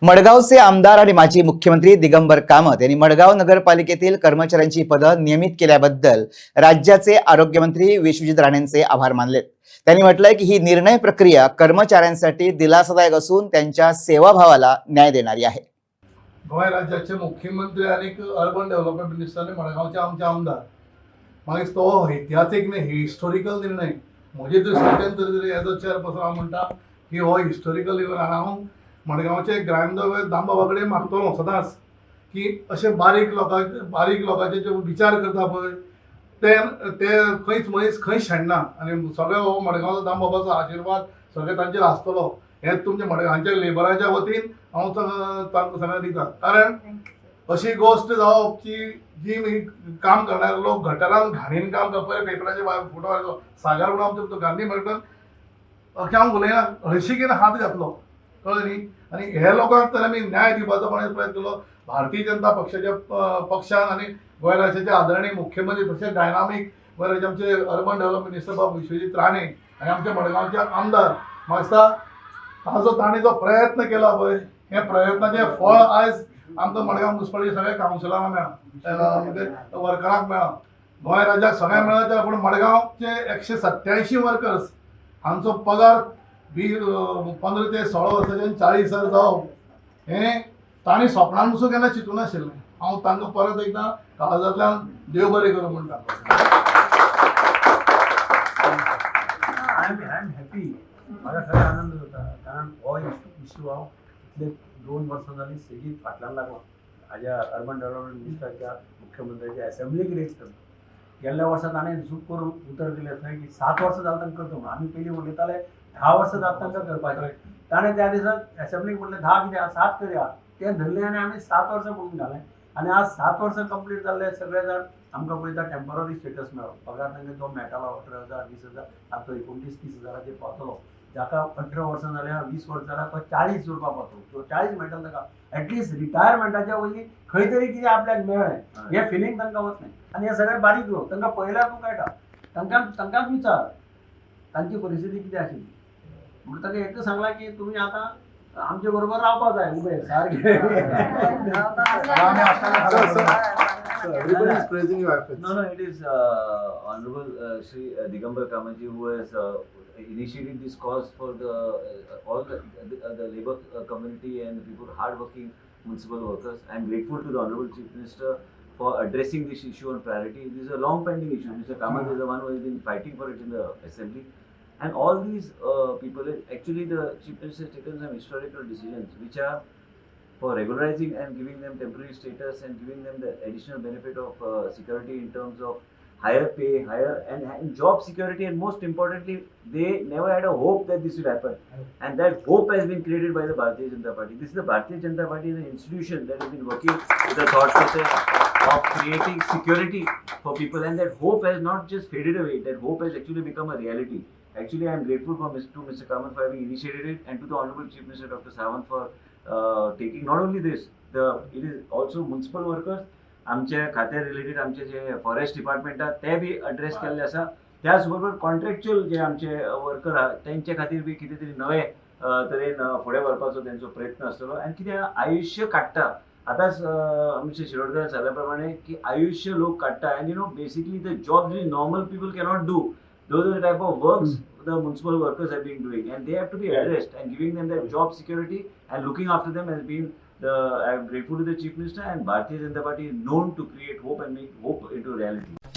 मडगावचे आमदार आणि माजी मुख्यमंत्री दिगंबर कामत यांनी मडगाव नगरपालिकेतील कर्मचाऱ्यांची पदं नियमित केल्याबद्दल राज्याचे आरोग्यमंत्री विश्वजित राणेंचे आभार मानलेत त्यांनी म्हटलंय की ही निर्णय प्रक्रिया कर्मचाऱ्यांसाठी दिलासादायक असून त्यांच्या सेवाभावाला न्याय देणारी आहे. गोवा राज्याचे मुख्यमंत्री आणि अर्बन डेव्हलपमेंट मिनिस्टरने मडगावचे आमचे आमदार. म्हाका तो हो ऐतिहासीक न्ही हिस्टोरिकल निर्णय. म्हजे दृश्टीच्यान तरी तरी एज अ चेअरपर्सन हांव म्हणटा की हो हिस्टॉरिकल इव्हन आनी हांव मडगांवचे ग्रामदेव दामबाबा कडेन मागतलो सदांच की अशे बारीक लोकांचे बारीक लोकांचे जे विचार करता पळय ते ते खंयच मनीस खंयच शेणना आनी सगळे हो मडगांवचो दामबाबाचो आशिर्वाद सगळे तांचेर आसतलो हे तुमच्या मडगांवच्या लेबराच्या वतीन हांव तांकां सगळ्यांक दिता. कारण अशी गोश्ट जावप की जी मी काम करणारे लोक गटारान घाणीन काम करता. पेपराचे फोटो सागर म्हणून आमचे गांधी मडगांव अख्खें हांव उलयना हळशिकेन हात घातलो. कळ्ळें न्ही. आनी हे लोकांक तर आमी न्याय दिवपाचो कोणें प्रयत्न केलो. भारतीय जनता पक्षाच्या पक्षान आनी गोंय राज्याचे आदरणीय मुख्यमंत्री तशेंच डायनामीक गोंय राज्याचे आमचे अर्बन डेव्हलपमेंट मिनिस्टर बाब विश्वजीत राणे आनी आमच्या मडगांवचे आमदार म्हाका दिसता ताजो ताणें जो प्रयत्न केला पळय. हे प्रयत्नाचें फळ आयज आमकां मडगांव म्युनिसिपालिटी सगळ्या कावन्सिलरांक म्हणजे मेळ्ळां वर्करांक मेळ्ळा गोंय राज्याक सगळ्यांक मेळ्ळां ते पूण मडगांवचे एकशे सत्त्यायंशी वर्कर्स हांचो पगार वीस पंदरा ते सोळा वर्सांच्यान चाळीस हजार जावप हें तांणी सपनान पसून केन्ना चिंतूं नाशिल्लें हांव तांकां परत एकदां काळजांतल्यान देव बरें करूं म्हणटा I am I am happy. मला खरं आनंद जाता कारण हो इश्यू हांव इतले दोन वर्सां जालीं सेगीत फाटल्यान लागला हाज्या अर्बन डेव्हलपमेंट मिनिस्टरच्या मुख्यमंत्र्याच्या असेंब्लीक रेज करता गेल्ल्या वर्सा ताणें झूक करून उतर दिलें थंय की सात वर्सां जाली तांकां करता म्हणून. आमी पयलीं उलयताले धा वर्सां जाता तांकां करपाचें ताणें त्या दिसा असेंब्लीक म्हणलें धा कित्याक सात करया तें धरलें आनी आमी सात वर्सां म्हणून घालें आनी आज सात वर्सां कंप्लीट जाल्ले सगळे जाण आमकां पळयता टेंपररी स्टेटस मेळ्ळो पगार तांकां जो मेळटालो अठरा हजार वीस हजार आतां तो एकोणतीस तीस हजाराचेर पावतलो जाका अठरा वर्सां जाल्यार वीस वर्सां जाल्यार तो चाळीस जोडपा पावतलो तो चाळीस मेळटलो ताका ऍटलिस्ट रिटायरमेंटाच्या वयली खंय तरी कितें आपल्याक मेळ्ळें हे फिलींग तांकां वचलें आनी हे सगळे बारीक लोक. तांकां पळयल्यार तूं कळटा तांकां तांकांच विचार. तांची परिस्थिती कितें आशिल्ली म्हणून ताका एकच सांगला की तुमी आतां आमचे बरोबर रावपा जाय उबे सारके Everybody is praising your efforts. No, no, it is uh, Honorable uh, Shri uh, Digambar Kamaji who has uh, initiated this cause for the uh, all the, the, uh, the labor uh, community and the people, hardworking municipal workers. I am grateful to the Honorable Chief Minister for addressing this issue on priority. This is a long pending issue. Mr. Kamath is the one who has been fighting for it in the assembly. And all these uh, people, actually, the Chief Minister has taken some historical decisions which are for regularizing and giving them temporary status and giving them the additional benefit of uh, security in terms of higher pay, higher and, and job security, and most importantly, they never had a hope that this will happen. And that hope has been created by the Bharatiya Janata Party. This is the Bharatiya Janata Party, the institution that has been working with the thought process of creating security for people, and that hope has not just faded away. That hope has actually become a reality. Actually, I am grateful for Mr. to Mr. Kamal for having initiated it, and to the Honorable Chief Minister Dr. Sawant for uh, taking not only this, the it is also municipal workers. आमच्या खात्या related आमचे जे forest department आहा ते बी address केल्ले आसा त्याच बरोबर कॉन्ट्रॅक्च्युअल जे आमचे वर्कर आहा तेंचे खातीर बी कितें तरी नवे तरेन फुडें व्हरपाचो तेंचो प्रयत्न आसतलो आनी कितें आयुश्य काडटा आतांच आमचे शिरोडकर सांगल्या प्रमाणे की आयुश्य लोक काडटा आनी you know basically the job G normal people cannot do those are the type of works hmm. the municipal workers have been doing and they have to be addressed and giving them that job security and looking after them has been the I am grateful to the chief minister and Bharatiya Janata Party is known to create hope and make hope into reality.